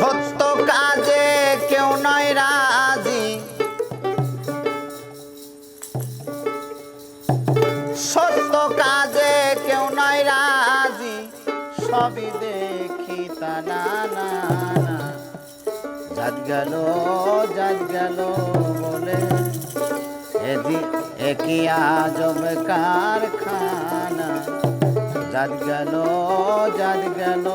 সত্য কাজে কেউ নয় রাজি। সত্য কাজে কেউ নয় রাজি। সবই দেখি তা না না যাত গেল যাত গেল বলে। এদি একই আজব কারখানা। জাত গেল যাত গেল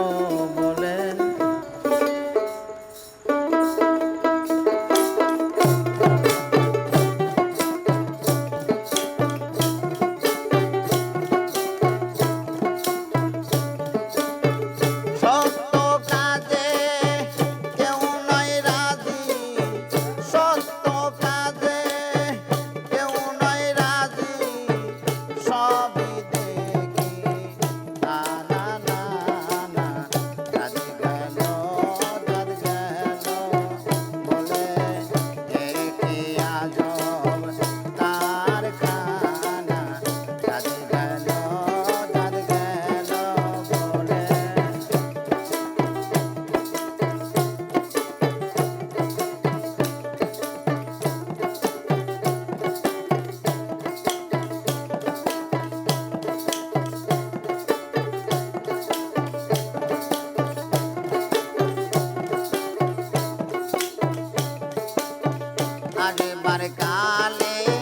জালে